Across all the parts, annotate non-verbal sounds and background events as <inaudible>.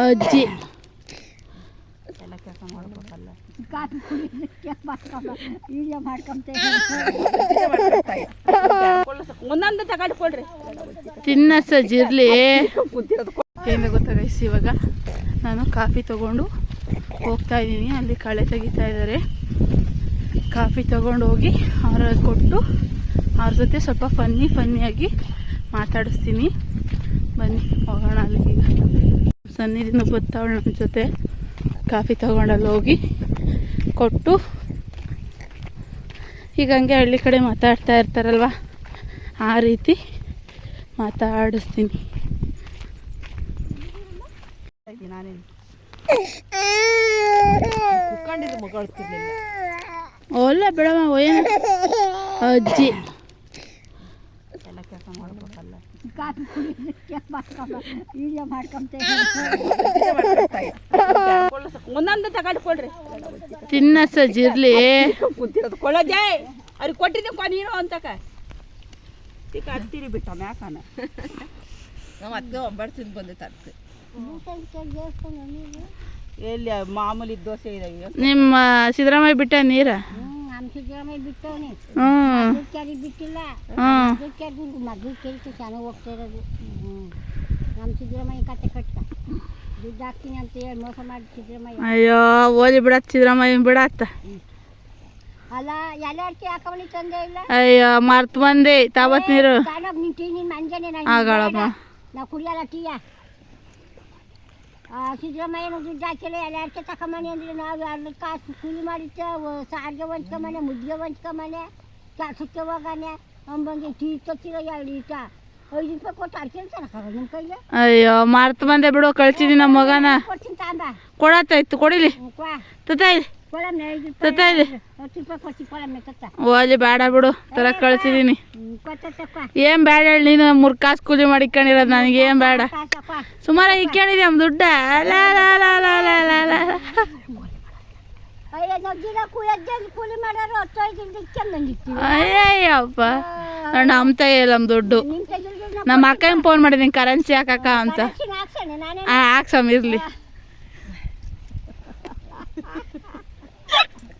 ಅಜ್ಜಿ. ಎಲ್ಲ ಕೆಲಸ ಮಾಡ್ಬೇಕಲ್ಲ ಕಾಫಿ ಕುಡಿಯೋದಕ್ಕೆ ಮಾಡ್ಕೊಂಬ ವಿಡಿಯೋ ಮಾಡ್ಕೊಂತ ಒಂದೊಂದು ತಗೊಂಡು ಕೊಡ್ರಿ. ತಿನ್ನ ಸಜ್ಜಿರ್ಲಿ ಕುಂತಿರೋದು ಏನು ಗೊತ್ತಾ ಗೈಸ್ ಇವಾಗ ನಾನು ಕಾಫಿ ತಗೊಂಡು ಹೋಗ್ತಾ ಇದ್ದೀನಿ. ಅಲ್ಲಿ ಕಳೆ ತೆಗಿತಾ ಇದ್ದಾರೆ. ಕಾಫಿ ತಗೊಂಡು ಹೋಗಿ ಅವ್ರ ಕೊಟ್ಟು ಅವ್ರ ಜೊತೆ ಸ್ವಲ್ಪ ಫನ್ನಿ ಫನ್ನಿಯಾಗಿ ಮಾತಾಡಿಸ್ತೀನಿ. ಬನ್ನಿ ಹೋಗೋಣ ಅಲ್ಲಿಗೆ. ಸನ್ನಿಧಿನ ಬರ್ತಾವಳು ನಮ್ಮ ಜೊತೆ. ಕಾಫಿ ತೊಗೊಂಡಲ್ಲಿ ಹೋಗಿ ಕೊಟ್ಟು ಈಗ ಹಂಗೆ ಹಳ್ಳಿ ಕಡೆ ಮಾತಾಡ್ತಾ ಇರ್ತಾರಲ್ವ? ಆ ರೀತಿ ಮಾತಾಡಿಸ್ತೀನಿ. ಓಲ್ಲ ಒಲ್ಲ ಬಿಡಮ್ಮ ಏನು ಅಜ್ಜಿ. ಕಾಫಿ ಒಂದೊಂದು ತಗೊಂಡ್ಕೊಳ್ರಿ ತಿನ್ನ ಸಜ್ಜಿರ್ಲಿ ಕುಂತಿರೋದು ಕೊಳ್ಳಜೆ ಅವ್ರಿಗೆ ಕೊಟ್ಟಿದ್ದೆ ಕೊ ನೀನು ಅಂತಕ. ಈಗ ಹತ್ತಿರಿ ಬಿಟ್ಟ ಮ್ಯಾಕನ ನಾವು ಅತ್ತೆ ತಿಂದು ಬಂದೆ ತರ್ತೆ ಎಲ್ಲಿ ಮಾಮೂಲಿ ದೋಸೆ ಇದೆ ನಿಮ್ಮ ಸಿದ್ದರಾಮಯ್ಯ ಬಿಟ್ಟ ನೀರ? ಬಿಟ್ಟವನಿ. ಕೆರೆ ಬಿಟ್ಟಿಲ್ಲ. ಕೆರೆ ಮಗಳು ಕೆರಿಕೆ ಚೆನ್ನಾಗಿ ಹೋಗ್ತಾ ಇರೋದು ನಮ್ಮ ಸಿದ್ದರಾಮಯ್ಯ ಕತೆ ಕಟ್ಟ ದುಡ್ಡು ಹಾಕ್ತೀನಿ ಅಂತ ಹೇಳಿ ಮೋಸ ಮಾಡಿ ಸಿದ್ದರಾಮಯ್ಯ. ಅಯ್ಯೋ ಓದಿ ಬಿಡತ್ ಸಿದ್ದರಾಮಯ್ಯ ಬಿಡತ್ತ ಅಲ್ಲ ಎಲ್ಲ ಹಾಕವನಿ ತಂದೆ ಇಲ್ಲ? ಅಯ್ಯೋ ಮರ್ತು ಬಂದೆ ತಾವತ್ ನೀರು. ನಿನ್ ಮಂಜನೆ ಆಗಳಮ್ಮ ನಾವು ಕುಡಿಯಲ್ಲ ಟೀಯ? ಸಿದ್ದರಾಮಯ್ಯನ ದುಡ್ಡು ಹಾಕಿಲ್ಲ ಎಲ್ಲ ಅಡಿಕೆ ತಕೊಂಬನೆ ಅಂದ್ರೆ ನಾವು ಎರಡು ಕಾಸು ಕೂಲಿ ಮಾಡಿತ್ತ ಸಾರಿಗೆ ಹೊಂಚ್ಕೊಂಬನೆ ಮುದ್ದೆ ಹೊಂಚ್ಕೊಂಬನೆ ಕೆಲಸಕ್ಕೆ ಹೋಗಾನೆ ಅಂಬಂಗೆ ಟೀ ತತ್ತಿಲ್ಲ ಎರಡು ಈಟ ಐದು ರೂಪಾಯಿ ಕೊಟ್ಟು ಅಡಿಕೆ ತರಕಾಗ ನಿಮ್ಮ ಕೈಗೆ ಅಯ್ಯೋ ಮರ್ತ್ ಬಂದೆ ಬಿಡು ಕಳ್ಸಿದಿ ನಮ್ಮ ಮಗನ ಕೊಡ್ತೀನಿ ತಾಂಬ ಕೊಡತ್ತಾಯ್ತು ಕೊಡಿಲಿ ಕ್ವಾ ತತ್ತಾಯ್ಲಿ ಕೊಳಮ್ನೆ ಐದು ತತ್ತ ಓಲಿ ಬೇಡ ಬಿಡು. ತರ ಕಳ್ಸಿದೀನಿ. ಏನ್ ಬೇಡ ಹೇಳಿ ನೀನು ಮೂರ್ ಕಾಸು ಕೂಲಿ ಮಾಡಿಕೊಂಡಿರೋದ್ ನನಗೆ ಏನ್ ಬೇಡ. ಸುಮಾರು ಇಕ್ಕೊಂಡಿದ್ದೆ ನಮ್ ದುಡ್ಡ. ಅಯ್ಯಪ್ಪ ನಮ್ ತೈಯಲ್ಲ ನಮ್ ದುಡ್ಡು. ನಮ್ಮ ಅಕ್ಕ ಫೋನ್ ಮಾಡಿದೀನಿ ಕರೆನ್ಸಿ ಹಾಕಕ್ಕ ಅಂತ. ಹಾಕ್ಸಮ್ ಇರ್ಲಿ.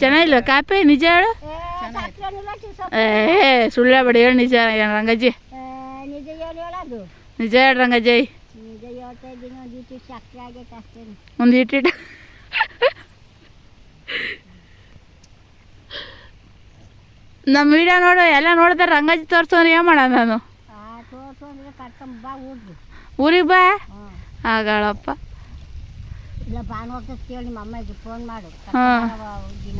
ചെന്നൈയിലെ കാപ്പ നിജയാളെ പടികൾ നിജയ രംഗജ് നിജയോട് രംഗജയ് മുന്തിട്ടിട്ട് നമ്മ വീട നോട് എല്ല നോടത്തെ രംഗജ് തോർച്ചോന്ന് ഏമാണെന്നു ഊരി ബാ ആ കളപ്പ ಇಲ್ಲ ಭಾನುವಾರ ಕೇಳಿ ನಿಮ್ಮ ಅಮ್ಮಗೆ ಫೋನ್ ಮಾಡು. ಹಾ. ದಿನ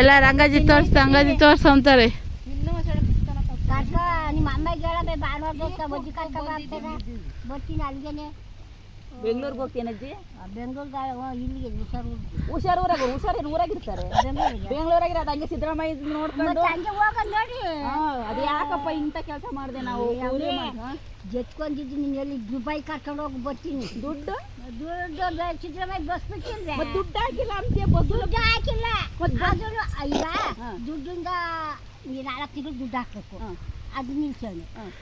ಎಲ್ಲ ರಂಗಾಜಿ ತೋರ್ಸ್ ರಂಗಾಜಿ ತೋರ್ಸ ಅಂತಾರೆ. ಕರ್ಕ ನಿಮ್ಮ ಅಮ್ಮಗೆ ಹೇಳಬೇ ಭಾನುವಾರ ದಿವಸ ಬಜ್ಜಿ ಕರ್ಕ ಬರ್ತಾರೆ ಬರ್ತೀನಿ ಅಲ್ಲಿಗೆನೆ. ಬೆಂಗ್ಳೂರ್ಗೆ ಹೋಗ್ತೀನಜ್ಜಿ ಬೆಂಗಳೂರಿಗೆ ಇಲ್ಲಿಗೆ ಹುಷಾರು ಹುಷಾರ್ ಊರಾಗ ಹುಷಾರೇನು ಊರಾಗಿರ್ತಾರೆ ಬೆಂಗಳೂರಿಗೆ. ಬೆಂಗಳೂರಾಗಿರೋದು ಹಂಗೆ ಸಿದ್ದರಾಮಯ್ಯ ನೋಡ್ಕೊಂಡು. ಮತ್ತೆ ಹಂಗೆ ಹೋಗೋದು ನೋಡಿ. ಹಾ, ಅದು ಯಾಕಪ್ಪ ಇಂಥ ಕೆಲಸ ಮಾಡಿದೆ ನಾವು? ಹಾ? ಜತ್ಕೊಂಡಿದ್ದೀನಿ ಎಲ್ಲಿ ದುಬೈ ಕರ್ಕೊಂಡು ಹೋಗಿ ಬರ್ತೀನಿ. ದುಡ್ಡು? ದುಡ್ಡು ಸಿದ್ದರಾಮಯ್ಯ ಬಸ್ ಬಿಟ್ಟಿಲ್ವೇ? ಮತ್ತ್ ದುಡ್ಡು ಹಾಕಿಲ್ಲ ಅಂತೀಯ ಬಸ್ಸು ದುಡ್ಡು ಹಾಕಿಲ್ಲ. ಅದನ್ನು ಈಗ. ದುಡ್ಡಿಂದ ನೀನು ನಾಲ್ಕು ತಿಂಗಳು ದುಡ್ಡು ಹಾಕ್ಬೇಕು. ಅದು ನಿಲ್ಸೋಣ.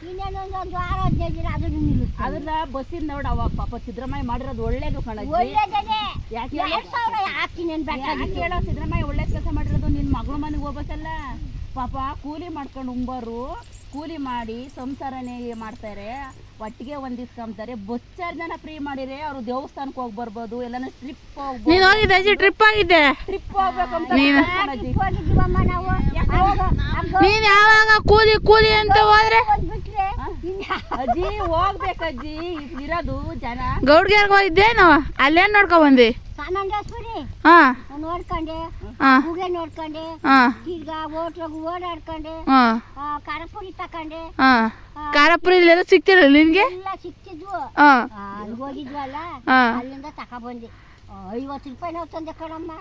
ಇನ್ನೇನು ಒಂದು ವಾರ ಹದಿನೈದು ದಿನ ಅದನ್ನು ನಿಲ್ಲಿಸ್ತಾನೆ. ಅದ್ರ ಬಸ್ಸಿನ ನೋಡ ಪಾಪ ಸಿದ್ದರಾಮಯ್ಯ ಮಾಡಿರೋದು ಒಳ್ಳೇದು ಕಣ ಒಳ್ಳೇದೇ ಯಾಕೆ ಎರಡು ಸಾವಿರ ಹಾಕ್ತೀನಿ ಅಂತ ಯಾಕೆ ಹೇಳೋ ಸಿದ್ದರಾಮಯ್ಯ ಒಳ್ಳೆ ಕೆಲಸ ಮಾಡಿರೋದು ನಿನ್ನ ಮಗಳ ಮನೆಗೆ ಹೋಗ್ಬೇಕಲ್ಲ? ಪಾಪ ಕೂಲಿ ಮಾಡ್ಕೊಂಡು ಉಂಬರು ಕೂಲಿ ಮಾಡಿ ಸಂಸಾರನೇ ಮಾಡ್ತಾರೆ. ಒಟ್ಟಿಗೆ ಒಂದಿಸ್ಕೊಂತಾರೆ ಬಸ್ ಜನ ಫ್ರೀ ಮಾಡಿದ್ರೆ ಅವ್ರು ದೇವಸ್ಥಾನಕ್ಕೆ ಹೋಗಿ ಬರ್ಬೋದು ಎಲ್ಲಾನು ಟ್ರಿಪ್ ಹೋಗ್ಬೋದು ನೀನು ಹೋಗಿದ್ದೆ ಅಜ್ಜಿ? ಟ್ರಿಪ್ ಆಗಿದೆ ಟ್ರಿಪ್ ಹೋಗ್ಬೇಕಂತ ನೀನು- ಯಾವಾಗ? ಕೂಲಿ ಕೂಲಿ ಅಂತ ಹೋದ್ರೆ? ಅಜ್ಜಿ ಹೋಗ್ಬೇಕಜ್ಜಿ ಇರೋದು ಜನ. ಗೌಡ್ಗ್ಯಾರ್ಗೆ ಹೋಗಿದ್ದೇನು ಅಲ್ಲೇನ್ ನೋಡ್ಕೊ ಬಂದಿ? ನೋಡ್ಕೊಂಡೆ. ಹೂಗೆ ನೋಡ್ಕೊಂಡೆ. ಈಗ ಹೋಟ್ಲಾಗ ಓಡಾಡ್ಕೊಂಡೆ. ಖಾರಪುರಿ ತಕೊಂಡೆ. ಖಾರಪುರಿ ಸಿಕ್ತಿರಲ್ಲ ನಿನ್ಗೆ? ಎಲ್ಲ ಸಿಕ್ತಿದ್ವು. ಹೋಗಿದ್ವಲ್ಲ ಅಲ್ಲಿಂದ ತಕ ಬಂದೆ ಐವತ್ತು ರೂಪಾಯಿ ನಾವು ತಂದೆ ಕಣಮ್ಮ.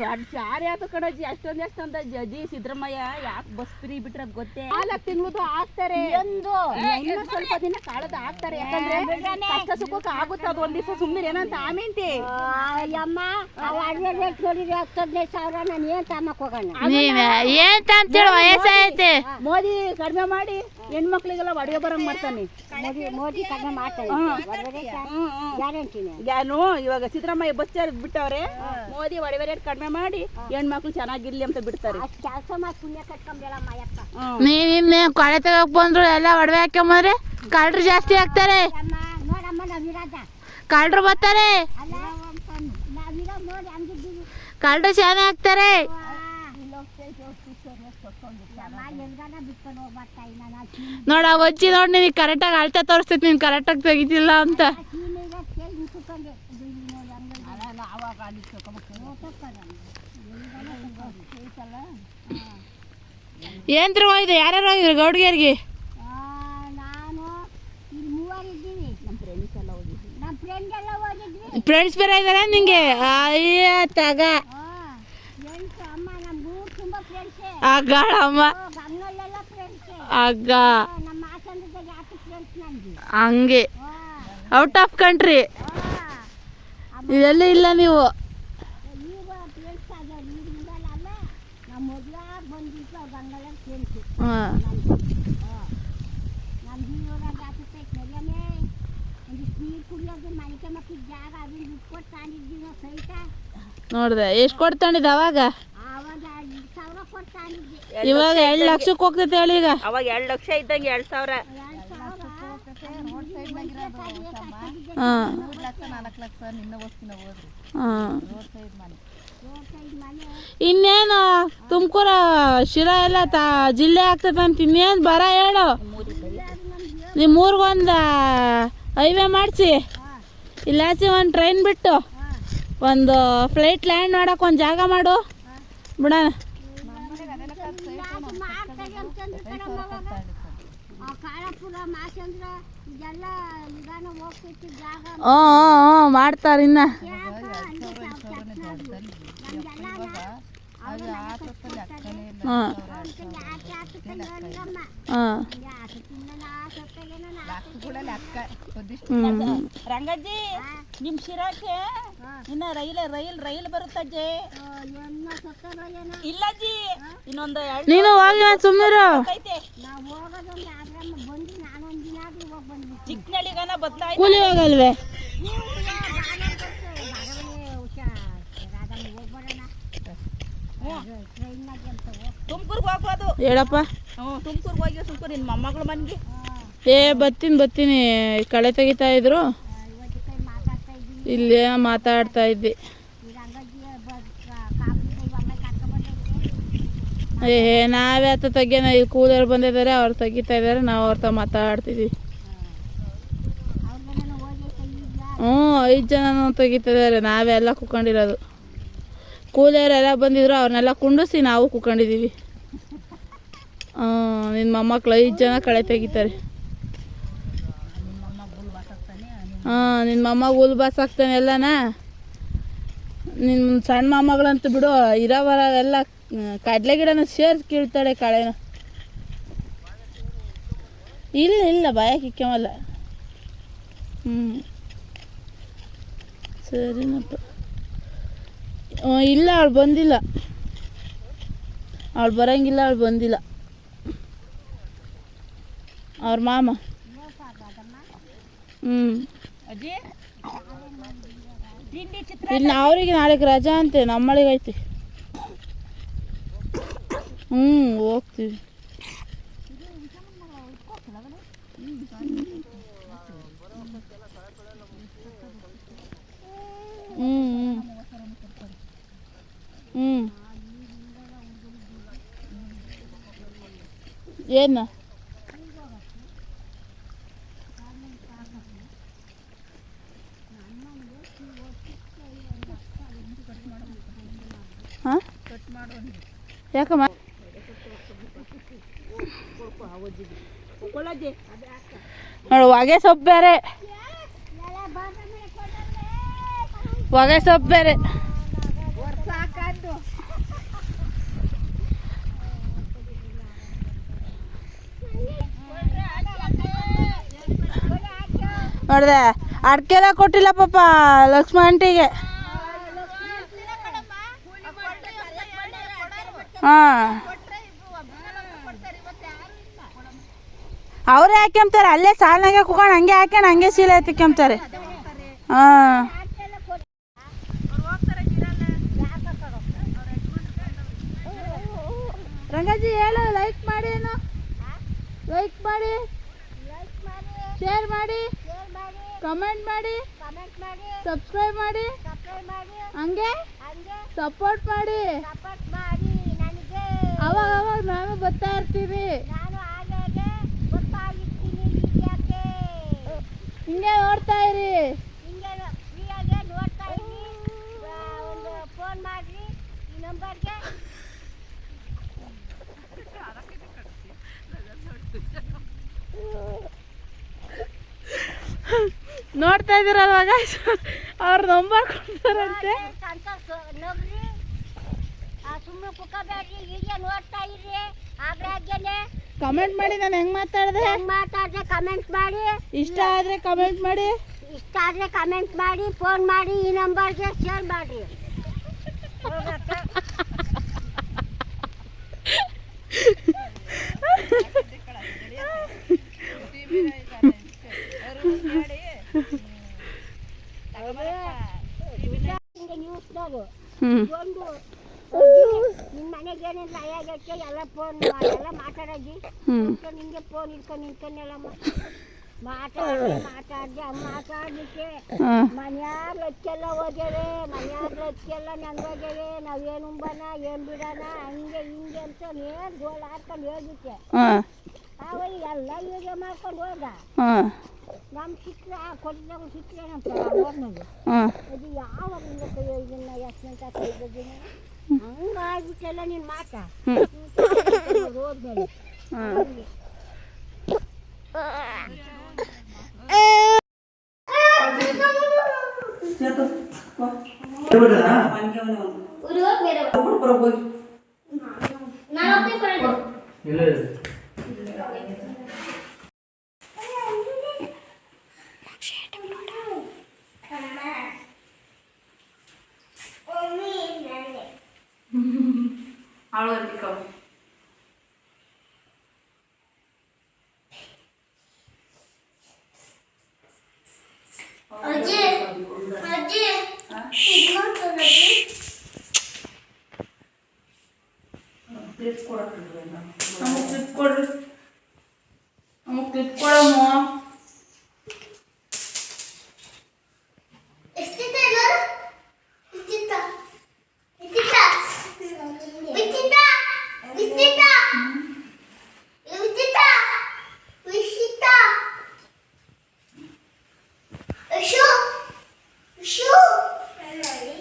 ದೊಡ್ಡ ಸಾರಿ ಆತು ಕಣಜ್ಜಿ. ಅಷ್ಟೊಂದ್ ಅಷ್ಟಂದ ಜಜಿ ಸಿದ್ದರಾಮಯ್ಯ ಯಾಕೆ ಬಸ್ ಫ್ರೀ ಬಿಟ್ರೆ ಗೊತ್ತೇ? ಹಾಲು ತಿನ್ನುವುದು ಆಗ್ತಾರೆ ಒಂದು ಇನ್ನು ಸ್ವಲ್ಪ ದಿನ ಕಾಳದ ಆಗ್ತಾರೆ ಯಾಕಂದ್ರೆ ಕಷ್ಟ ಸುಖಕ್ಕೆ ಆಗುತ್ತೆ ಅದು ಒಂದ್ ದಿವಸ ಸುಮ್ಮನೆ ಏನಂತ ಆಮೇಂತಿ ಅಯ್ಯಮ್ಮ ಆ ಅಡುಗೆ ರೇಟ್ ನೋಡಿದ್ರೆ ಹತ್ತು ಹದಿನೈದು ಸಾವಿರ ನಾನು ಏನು ತಾಮಕ್ ಹೋಗೋಣ? ಏನ್ ಅಂತೇಳಿ ವಯಸ್ಸಾಯ್ತೆ ಮೋದಿ ಕಡಿಮೆ ಮಾಡಿ ಹೆಣ್ಮಕ್ಳಿಗೆಲ್ಲ ಒಡವೆ ಬರಂಗ್ ಮಾಡ್ತಾನೆ. ಮೋದಿ ಮೋದಿ ಕಡಿಮೆ ಮಾಡ್ತಾನೆ ಗ್ಯಾರಂಟಿನೇ. ಯಾನು ಇವಾಗ ಸಿದ್ದರಾಮಯ್ಯ ಬಸ್ ಚಾರ್ಜ್ ಬಿಟ್ಟವ್ರೆ ಮೋದಿ ಒಡವೆ ರೇಟ್ ಕಡಿಮೆ ಮಾಡಿ ಹೆಣ್ಮಕ್ಳು ಚೆನ್ನಾಗಿರ್ಲಿ ಅಂತ ಬಿಡ್ತಾರೆ. ಕೆಲಸ ಮಾಡಿ ಪುಣ್ಯ ಕಟ್ಕೊಂಬೇಡಮ್ಮ ಕೊಳೆ ತಗೋಕ್ ಬಂದ್ರು ಎಲ್ಲ ಒಡವೆ ಹಾಕೊಂಬಂದ್ರೆ ಕಳ್ಳರು ಜಾಸ್ತಿ ಆಗ್ತಾರೆ ಕಳ್ಳರು ಬರ್ತಾರೆ. ಕಳ್ಳರು ಚೆನ್ನಾಗಿ ಇಲ್ಲ ನೋಡ ಅಜ್ಜಿ ನೋಡಿ ನೀನು ಕರೆಕ್ಟಾಗಿ ಅಳ್ತಾ ತೋರಿಸ್ತೈತಿ ನೀನು ಕರೆಕ್ಟಾಗಿ ತೆಗಿತಿಲ್ಲ ಅಂತ. ಸೀಮೆಗೆ ಆವಾಗ ಅಲ್ಲಿ ಯಾರ್ಯಾರು ಹೋಗಿದ್ರು ಗೌಡ್ಗಿಯರ್ಗೆ ಆ, ನಾನು ಇಲ್ಲಿ ಮೂವರು ಇದ್ದೀವಿ. ನಮ್ಮ ಫ್ರೆಂಡ್ಸ್ ಎಲ್ಲ ಹೋಗಿದ್ವಿ. ನಮ್ಮ ಫ್ರೆಂಡ್ ಎಲ್ಲ ಹೋಗಿದ್ವಿ. ಫ್ರೆಂಡ್ಸ್ ಬೇರೆ ಇದಾರೆ ನಿಂಗೆ? ಅಯ್ಯ ತಗ. ಫ್ರೆಂಡ್ಸ್ ಅಮ್ಮ ನಮ್ಮ ಊರು ತುಂಬ ಫ್ರೆಂಡ್ಸೇ ಅಮ್ಮ. ಗಂಗಲ್ಲೆಲ್ಲ ಫ್ರೆಂಡ್ಸೇ ಅಗ್ಗ. ನಮ್ಮ ಆಸಂದದಾಗ ಯಾಕೆ ಫ್ರೆಂಡ್ಸ್ ನನಗೆ ಹಂಗೆ. ಔಟ್ ಆಫ್ ಕಂಟ್ರಿ ಇದೆಲ್ಲ ಇಲ್ಲ ನೀವು. ನೋಡ್ದೆ, ಎಷ್ಟು ಕೊಡ್ತಾನಿದ್ ಅವಾಗ? ಇವಾಗ ಎರಡು ಲಕ್ಷಕ್ಕೆ ಹೋಗ್ತೈತೆ ಹೇಳಿ ಈಗ. ಅವಾಗ ಎರಡು ಲಕ್ಷ ಇದ್ದಂಗೆ ಎರಡು ಸಾವಿರ. ಹಾಂ. ಹಾಂ ಇನ್ನೇನು, ತುಮಕೂರ ಶಿರಾ ಎಲ್ಲ ತಾ ಜಿಲ್ಲೆ ಆಗ್ತದೆ ಅಂತ ಇನ್ನೇನು ಬರ ಹೇಳು. ನಿಮ್ಮ ಊರಿಗೊಂದು ಹೈವೇ ಮಾಡಿಸಿ. ಇಲ್ಲಾಚಿ ಒಂದು ಟ್ರೈನ್ ಬಿಟ್ಟು ಒಂದು ಫ್ಲೈಟ್ ಲ್ಯಾಂಡ್ ಮಾಡೋಕೆ ಒಂದು ಜಾಗ ಮಾಡು. ಬಿಡೋಣ. ಕಾಳಪುರ ಮಾಸಂದ್ರ ಇದೆಲ್ಲ ನಿಧಾನ ಹೋಗ್ತೈತಿ ಜಾಗ. ಹ್ಞೂ ಹ್ಞೂ ಹ್ಞೂ ಮಾಡ್ತಾರೆ ಇನ್ನ. ಹಾಂ. ಹಾಂ. ಹ್ಞೂ ರಂಗಜ್ಜಿ ನಿಮ್ ಶಿರಾಕೆ. ಇನ್ನ ರೈಲ್ ರೈಲ್ ರೈಲ್ ಬರುತ್ತಜ್ಜಿ. ಇಲ್ಲಜ್ಜಿ ಇನ್ನೊಂದು ನೀನು ಹೋಗಿ ಬಂದ್ಬಿಡ್ತೀನಿ. ಚಿಕ್ಕನಳ್ಳಿಗನ ಬದಲಾಯ್ತು ಕೂಲಿ ಹೋಗಲ್ವೇ ನೀವು ಯಾ ಬಾಳೆ ಬರ್ತೆ, ಬಾಳೆಗೊನೆ ಹುಷಾರ್. ರಾಧಮ್ಮ ಹೋಗ್ಬರೋಣ. ಅದು ಟ್ರೈನ್ನಾಗೆ ಅಂತ ಹೋಗ್. ತುಮಕೂರ್ಗೆ ಹೇಳಪ್ಪ. ಹ್ಞೂ ತುಮಕೂರ್ಗೆ ಹೋಗಿ ತುಮಕೂರು ನಿನ್ನ ಮೊಮ್ಮಗಳ ಮನೆಗೆ ಏ ಬರ್ತೀನಿ ಬರ್ತೀನಿ ಕಳೆ ತೆಗಿತಾ ಇದ್ರು. ಇಲ್ಲೇ ಮಾತಾಡ್ತಾ ಇದ್ದೆ. ಏ ನಾವೇ ಆತ ತೆಗಿಯೋಣ ಇಲ್ಲಿ ಕೂದಲು ಬಂದಿದ್ದಾರೆ ಅವ್ರು ತೆಗಿತಾ ಇದ್ದಾರೆ ನಾವು ಅವ್ರ ತ ಮಾತಾಡ್ತಿದ್ವಿ. ಹ್ಞೂ ಐದು ಜನ ತೆಗಿತಾ ಎಲ್ಲ ನಾವೆಲ್ಲ ಕುತ್ಕೊಂಡಿರೋದು. ಕೂಲಿಯವರೆಲ್ಲ ಬಂದಿದ್ರು, ಅವ್ರನ್ನೆಲ್ಲ ಕುಂಡಿಸಿ ನಾವು ಕೂಕೊಂಡಿದ್ದೀವಿ ನಿನ್ನ ಮೊಮ್ಮಕ್ಳು ಐದು ಜನ ಕಳೆ ತೆಗಿತಾರೆ. ಹಾಂ ನಿನ್ನ ಮೊಮ್ಮ ಹುಲ್ ಬಾಸ್ ಹಾಕ್ತಾನೆ ಎಲ್ಲನ? ನಿನ್ನ ಸಣ್ಣ ಮೊಮ್ಮಗಳಂತೂ ಬಿಡು ಇರೋವರ ಎಲ್ಲ ಕಡಲೆ ಗಿಡನ ಸೇರ್ಸಿ ಕೀಳ್ತಾಳೆ ಕಳೆನ. ಇಲ್ಲ ಇಲ್ಲ ಬಾಯಕ್ಕೆ ಇಕ್ಕಮಲ್ಲ ಹ್ಞೂ ಸರಿನಪ್ಪ. ಇಲ್ಲ ಅವಳು ಬಂದಿಲ್ಲ. ಅವಳು ಬರಂಗಿಲ್ಲ ಅವಳು ಬಂದಿಲ್ಲ. ಅವ್ರ ಮಾಮ. ಹ್ಞೂ ಇಲ್ಲಿ ಅವ್ರಿಗೆ ನಾಳೆಗೆ ರಜಾ ಅಂತೆ ನಮ್ಮಳಿಗೆ ಐತಿ ಹ್ಞೂ ಹೋಗ್ತೀವಿ ಹ್ಞೂ ಹ್ಞೂ ಹ್ಞೂ ಏನು? ಯಾಕಮ್ಮ? ನೋಡು ಹೊಗೆ ಸೊಪ್ಪು ಬೇರೆ. ಹೊಗೆ ಸೊಪ್ಪು ಬೇರೆ. ನೋಡ್ದೆ, ಅಡ್ಕೆಲ್ಲ ಕೊಟ್ಟಿಲ್ಲ ಪಾಪ ಲಕ್ಷ್ಮಣ ಆಂಟಿಗೆ. ಹಾಂ. ಅವರೇ ಹಾಕ್ಯಂತಾರೆ ಅಲ್ಲೇ ಸಾಲಿನಾಗೆ ಕುಕೊಂಡು ಹಂಗೆ ಹಾಕ್ಯಂಡು ಹಂಗೆ ಸೀಲೆ ಎತ್ತಿಕ್ಯಂತಾರೆ ಹಾಂ. ರಂಗಾಜಿ ಹೇಳು ಲೈಕ್ ಮಾಡಿ ಏನು. ಲೈಕ್ ಮಾಡಿ. ಶೇರ್ ಮಾಡಿ. ಕಮೆಂಟ್ ಮಾಡಿ. ಕಮೆಂಟ್ ಮಾಡಿ. ಸಬ್ಸ್ಕ್ರೈಬ್ ಮಾಡಿ. ಸಬ್ಸ್ಕ್ರೈಬ್ ಮಾಡಿ. ಹಂಗೆ? ಹಂಗೆ? ಸಪೋರ್ಟ್ ಮಾಡಿ. ಸಪೋರ್ಟ್ ಮಾಡಿ ನನಗೆ. ಅವಾಗ ಅವಾಗ ನಾನು ಬರ್ತಾ ಇರ್ತೀವಿ ನಾನು ಹಾಗೆ ಹಾಗೆ ನಿಮಗೆ ಯಾಕೆ ಹಿಂಗೆ ನೋಡ್ತಾ ಇರಿ. ಹಿಂಗೆ ಫ್ರೀಯಾಗೆ ನೋಡ್ತಾ ಇದ್ದೀನಿ ಒಂದು ಫೋನ್ ಮಾಡಿ ಈ ನಂಬರ್ಗೆ <laughs> <laughs> ನೋಡ್ತಾ ಇದ್ದೀರಲ್ವಾಗ ಅವ್ರ ನಂಬರ್ ಕೊಡ್ತಾರಂತೆ. ಕಮೆಂಟ್ ಮಾಡಿ ನಾನು ಹೆಂಗ್ ಮಾತಾಡಿದೆ? ಹೆಂಗ್ ಮಾತಾಡಿದ್ರೆ ಕಮೆಂಟ್ ಮಾಡಿ. ಇಷ್ಟ ಆದ್ರೆ ಕಮೆಂಟ್ ಮಾಡಿ. ಇಷ್ಟ ಆದ್ರೆ ಕಮೆಂಟ್ ಮಾಡಿ ಫೋನ್ ಮಾಡಿ ಈ ನಂಬರ್ಗೆ ಶೇರ್ ಮಾಡಿ ಹ್ಮ್. ಒಂದು ನಿಮ್ಮ ಮನೆಗೆ ಏನಿಲ್ಲ ಅಯ್ಯಾಗಕ್ಕೆ ಎಲ್ಲ ಫೋನ್ ಎಲ್ಲ ಮಾತಾಡೋದು ನಿಮಗೆ ಇಟ್ಕೊಂಡು ಹಿಂಗೆ ಫೋನ್ ಇಟ್ಕೊಂಡು ನಿಂತ್ಕೊಂಡೆಲ್ಲ ಮಾತಾಡಿ. ಮಾತಾಡಿ ಮಾತಾಡ್ಲಿಕ್ಕೆ ಮನ್ಯಾರ ಲಕ್ಕೆಲ್ಲ ಹೋಗ್ಯಾವೆ ಎಲ್ಲಾ ಲಕ್ಕೆಲ್ಲ ನಂಗೋಗ್ಯಾವೆ ನಾವೇನು ಉಂಬನ ಏನು ಬಿಡೋಣ ಹಂಗೆ ಹಿಂಗೆ ಅಂತ ಏನು ಗೋಲ್ ಹಾಕೊಂಡು ಹೋಗಿಕ್ಕೆ ಹಾ. ಅವಾಗ ಎಲ್ಲ ಹೀಗೆ ಮಾಡ್ಕೊಂಡು ಹೋದ. ಹಾ ನಮ್ಮ ಚಿತ್ರ ಕೊಟ್ಟಿದಾಗ ಚಿತ್ರ ಹಾ ಅದು ಯಾವಾಗಿಂದ ಇದನ್ನ ಎಷ್ಟು ಕೈ ಬಗ್ಗೆ ಹಂಗಾಗ್ಬಿಟ್ಟೆಲ್ಲ ನಿನ್ನ ಮಾತ. ಹೋದ್ಮೇಲೆ. ಹಾ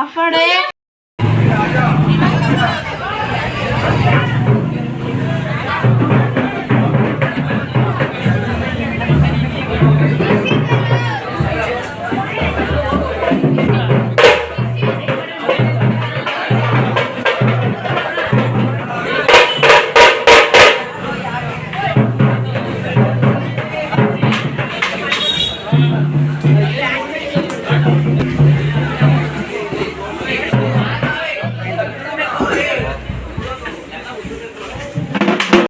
ಆಫ್ ಮಾಡ್ಲಾ ಚಲಲ್ಲ ಆಫ್ ಮಾಡಿ